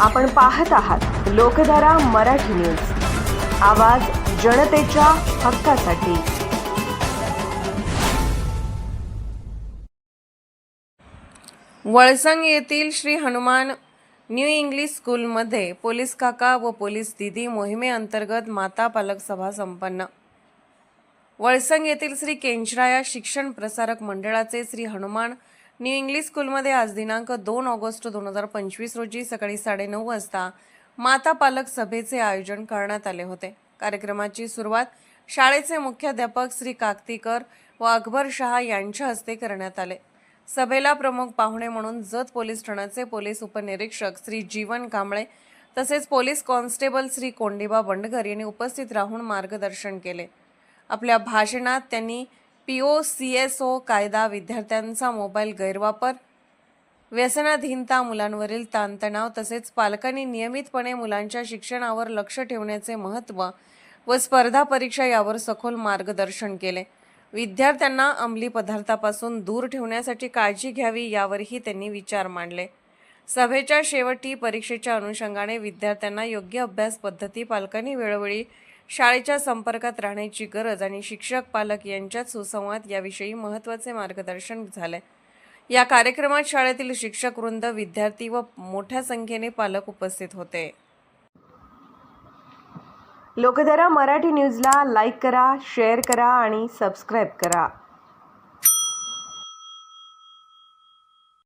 आपण पाहत आहात लोकधारा मराठी न्यूज. आवाज जनतेच्या हक्कासाठी. वळसंग येथील श्री हनुमान न्यू इंग्लिश स्कूलमध्ये पोलीस काका व पोलीस दिदी मोहिमेअंतर्गत माता पालक सभा संपन्न. वळसंग येथील श्री केंचराया शिक्षण प्रसारक मंडळाचे श्री हनुमान न्यू इंग्लिश स्कूलमध्ये आज दिनांक दोन ऑगस्ट दोन हजार पंचवीस रोजी सकाळी साडेनऊ वाजता माता पालक सभेचे आयोजन करण्यात आले होते. कार्यक्रमाची सुरुवात शाळेचे मुख्याध्यापक श्री काकतीकर व अकबर शहा यांच्या हस्ते करण्यात आले. सभेला प्रमुख पाहुणे म्हणून जत पोलीस ठाण्याचे पोलीस उपनिरीक्षक श्री जीवन कांबळे तसेच पोलीस कॉन्स्टेबल श्री कोंडिबा बंडगर यांनी उपस्थित राहून मार्गदर्शन केले. आपल्या भाषणात त्यांनी P O C S O कायदा विद्यार्थ्यांचा मोबाईल गैरवापर व्यसनाधीनता मुलांवरील ताणतणाव तसेच पालकांनी नियमितपणे मुलांच्या शिक्षणावर लक्ष ठेवण्याचे महत्त्व व स्पर्धा परीक्षा यावर सखोल मार्गदर्शन केले. विद्यार्थ्यांना अंमली पदार्थापासून दूर ठेवण्यासाठी काळजी घ्यावी यावरही त्यांनी विचार मांडले. सभेच्या शेवटी परीक्षेच्या अनुषंगाने विद्यार्थ्यांना योग्य अभ्यास पद्धती पालकांनी वेळोवेळी शाळेच्या संपर्कात राहण्याची गरज आणि शिक्षक पालक यांच्यात सुसंवाद याविषयी महत्त्वाचे मार्गदर्शन झाले या कार्यक्रमात शाळेतील शिक्षक वृंद विद्यार्थी व मोठ्या संख्येने पालक उपस्थित होते. लोकधारा मराठी न्यूजला लाईक करा शेअर करा आणि सबस्क्राईब करा.